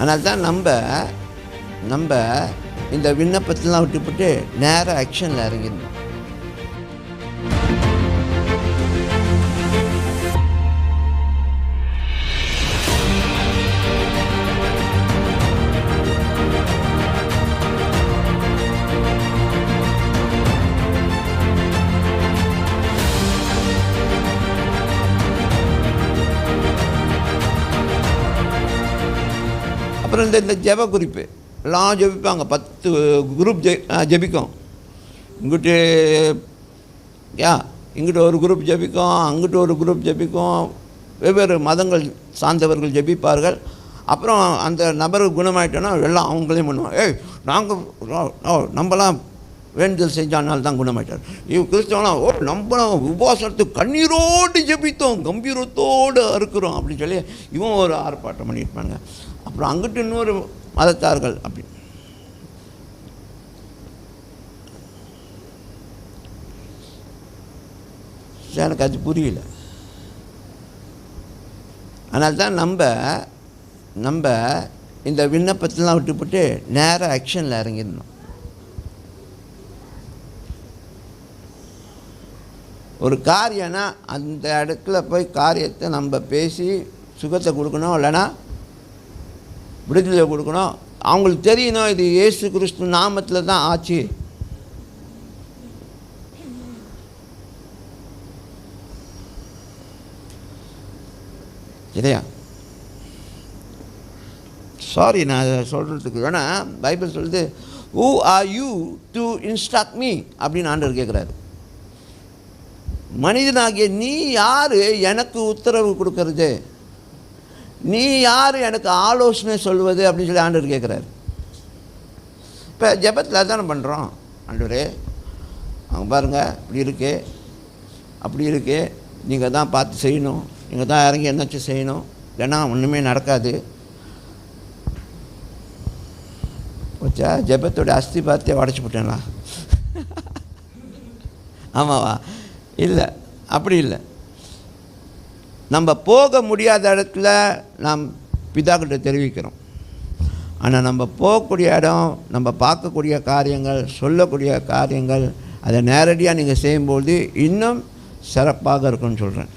ஆனால் தான் நம்ம நம்ம இந்த விண்ணப்பத்தெல்லாம் விட்டுவிட்டு நேராக ஆக்ஷனில் இறங்கிடணும். அப்புறம் இந்த இந்த ஜெப குறிப்பு. எல்லாம் ஜெபிப்பாங்க. பத்து குரூப் ஜெ ஜெபிக்கும். இங்கிட்டு யா இங்கிட்டு ஒரு குரூப் ஜெபிக்கும். அங்கிட்டு ஒரு குரூப் ஜெபிக்கும். வெவ்வேறு மதங்கள் சார்ந்தவர்கள் ஜெபிப்பார்கள். அப்புறம் அந்த நபர் குணமாயிட்டோன்னா எல்லாம் அவங்களையும் பண்ணுவோம் ஏய் நாங்கள் நம்மலாம் வேண்டுதல் செஞ்சானால் தான் குணமாயிட்டார். இவ் கிறிஸ்தவனா ஓ நம்ம உபவாசத்துக்கு கண்ணீரோடு ஜெபித்தோம் கம்பீரத்தோடு அறுக்கிறோம் அப்படின்னு சொல்லி இவன் ஒரு ஆர்ப்பாட்டம் பண்ணியிருப்பாங்க அப்புறம் அங்கிட்டு இன்னொரு மதத்தார்கள் அப்படி. எனக்கு அது புரியல. அதனால தான் நம்ம நம்ம இந்த விண்ணப்பத்தெலாம் விட்டுப்பட்டு நேராக ஆக்ஷனில் இறங்கிடணும். ஒரு காரியம்னா அந்த இடத்துல போய் காரியத்தை நம்ம பேசி சுகத்தை கொடுக்கணும் இல்லைன்னா விடுதலை கொடுக்கணும். அவங்களுக்கு தெரியணும் இது இயேசு கிறிஸ்து நாமத்தில் தான் ஆச்சு. சரியா சாரி நான் அதை சொல்கிறதுக்கு வேணா பைபிள் சொல்லுது who are you to instruct me அப்படின்னு ஆண்டவர் கேட்குறாரு மனிதனாகிய நீ யார் எனக்கு உத்தரவு கொடுக்கறது? நீ யார் எனக்கு ஆலோசனை சொல்வது அப்படின்னு சொல்லி ஆண்டவர் கேட்குறாரு. இப்போ ஜெபத்தில் தானே பண்ணுறோம் ஆண்டவரே அவங்க பாருங்கள் இப்படி இருக்கு அப்படி இருக்கு நீங்கள் தான் பார்த்து செய்யணும். நீங்கள் தான் இறங்கி என்னாச்சும் செய்யணும். ஏன்னா ஒன்றுமே நடக்காது. போச்சா? ஜெபத்தோட அஸ்தி பார்த்தே உடச்சி போட்டேனா ஆமாவா? இல்லை அப்படி இல்லை. நம்ம போக முடியாத இடத்துல நாம் பிதாக்கிட்ட தெரிவிக்கிறோம். ஆனால் நம்ம போகக்கூடிய இடம் நம்ம பார்க்கக்கூடிய காரியங்கள் சொல்லக்கூடிய காரியங்கள் அதை நேரடியாக நீங்கள் செய்யும்போது இன்னும் சிறப்பாக இருக்கும்னு சொல்கிறேன்